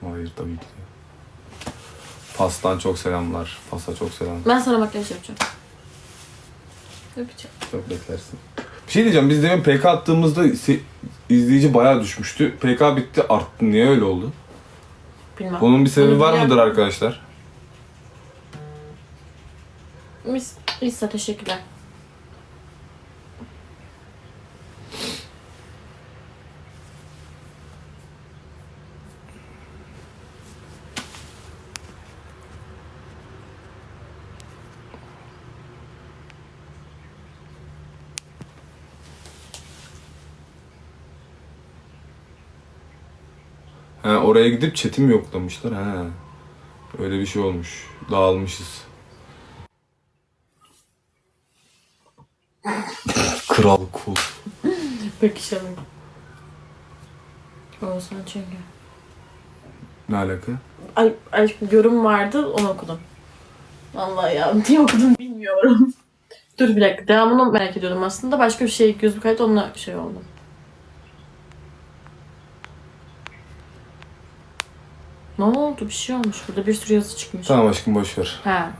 Hayır tabii ki de. Pastan çok selamlar. Pasa çok selam. Ben sana makyaj yapacağım. Yapacağım. Çok beklersin. Bir şey diyeceğim. Biz demin PK attığımızda se- izleyici bayağı düşmüştü. PK bitti arttı. Niye öyle oldu? Bilmem. Bunun bir sebebi Bunu var bilen- mıdır arkadaşlar? Mis, İsa teşekkürler. He, oraya gidip chatimi yoklamışlar. He. Öyle bir şey olmuş. Dağılmışız. Kral kul. Bakışa bak. Oğuzhan çünkü. Ne alaka? Ay, ay yorum vardı onu okudum. Vallahi ya niye okudum bilmiyorum. Dur bir dakika devamını merak ediyordum aslında. Başka bir şey gözüm kaydı onunla şey oldu. Ne oldu? Bir şey olmuş burada. Bir sürü yazı çıkmış. Tamam aşkım boş ver. Ha.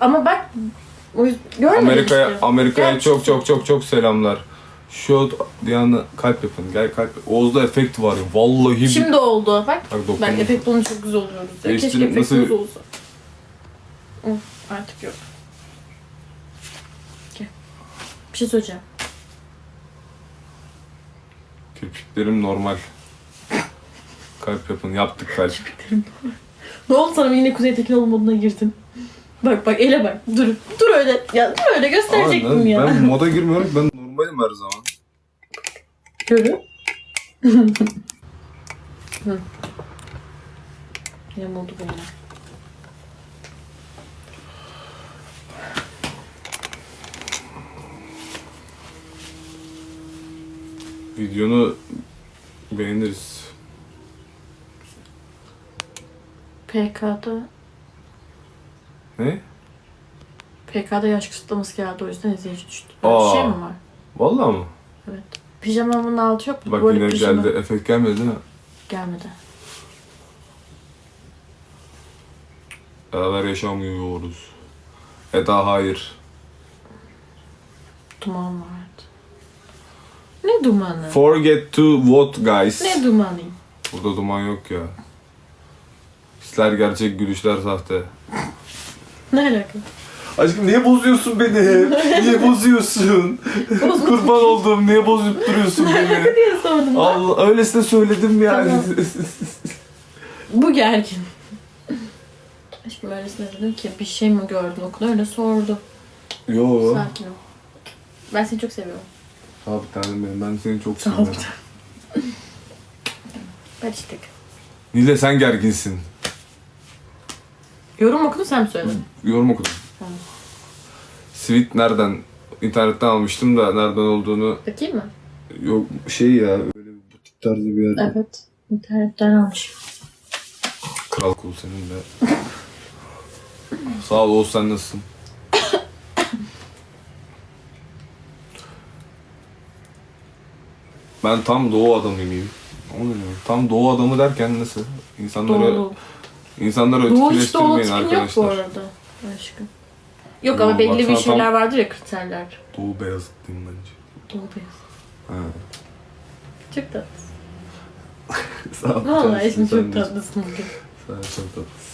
Ama bak o yüz- görmedim Amerika'ya işte. Amerika'ya Gel. çok çok çok çok selamlar. Şu Diana kalp yapın. Gel kalp. Oğuz'da efekt var ya. Vallahi Şimdi oldu. Bak Bak dokun. ben efekt olunca çok güzel oluyoruz. Ya. Keşke Değiştirin, efektimiz nasıl- olsa. Hı, artık yok. Gel. Bir şey söyleyeceğim. Kirpiklerim normal. Kalp yapın. Yaptık kalp. Ne oldu sana yine Kuzey Tekinoğlu moduna girdin? Bak bak ele bak. Dur. Dur öyle. Ya dur öyle gösterecektim ben, ya. ben moda girmiyorum. ki, Ben normalim her zaman. Görün. Hı. Yamuldu bu yine. Videonu beğeniriz. PK'da Ne? PK'da yaş kısıtlaması geldi o yüzden izleyici düştü. Böyle Aa. bir şey mi var? Vallahi mı? Evet. Pijamamın altı yok mu? Bak Böyle yine pijama- geldi. Efekt gelmedi değil mi? Gelmedi. Beraber yaşamıyoruz. Eda hayır. Duman vardı. Ne dumanı? Forget to vote guys. ne dumanı? Burada duman yok ya. Hisler gerçek, gülüşler sahte. Ne alaka? Aşkım niye bozuyorsun beni hep? Niye bozuyorsun? Kurban olduğum niye bozup duruyorsun beni? diye sordum. Allah öylesine söyledim yani. Bu gergin. Aşkım öylesine dedim ki bir şey mi gördün okulda öyle sordu. Yo. Sakin ol. Ben seni çok seviyorum. Sağ ol bir tanem benim. Ben seni çok Sağ ol. seviyorum. Barıştık. Nile sen gerginsin. Yorum okudun sen mi söyledin? Yorum okudum. Tamam. Sweet nereden? İnternetten almıştım da nereden olduğunu Bakayım mı? yok şey ya öyle bir butik tarzı bir yer. Evet. İnternetten almış. Kral kul senin de. Sağ ol Oğuz sen nasılsın? ben tam doğu adamıyım. Tam doğu adamı derken nasıl? İnsanları Doğu. İnsanları Doğu hiç doğu ötekileştirmeyin tipin yok bu arkadaşlar. arada. Aşkım. Yok Doğu, ama belli bir baksana şeyler tam- vardır ya kriterler. Doğu beyaz diyeyim bence. Doğu beyaz. Ha. Çok tatlısın. Sağ ol. Vallahi sen çok de. tatlısın bugün. Sağ ol çok tatlısın.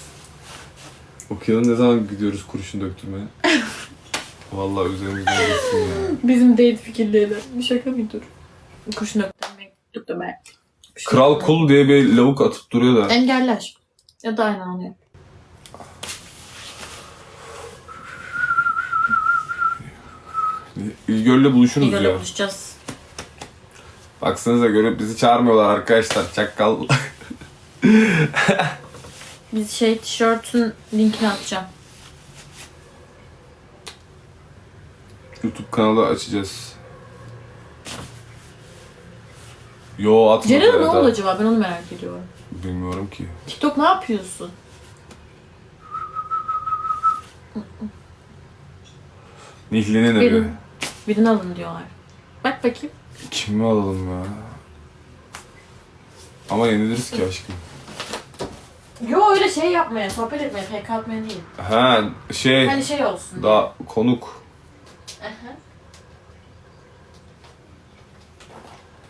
Okuyalım ne zaman gidiyoruz kurşun döktürmeye? Vallahi üzerimizden geçsin ya. Bizim date fikirleri. Bir şaka bir dur. Kurşun öptürmek. Kral kul diye bir lavuk atıp duruyor da. Engelle aşkım. Ya da aynen onu yap. İlgör'le buluşuruz İlgöyle ya. buluşacağız. Baksanıza görüp bizi çağırmıyorlar arkadaşlar. Çakal. Biz şey tişörtün linkini atacağım. YouTube kanalı açacağız. Yo atmadı. Ceren'e ne oldu acaba? Ben onu merak ediyorum. Bilmiyorum ki. TikTok ne yapıyorsun? Nihli'nin evi. Birini, birini alın diyorlar. Bak bakayım. Kimi alalım ya? Ama yeniliriz ki aşkım. Yo öyle şey yapmaya, sohbet etmeye, PK atmaya değil. Ha şey Hani şey olsun. daha konuk. Aha.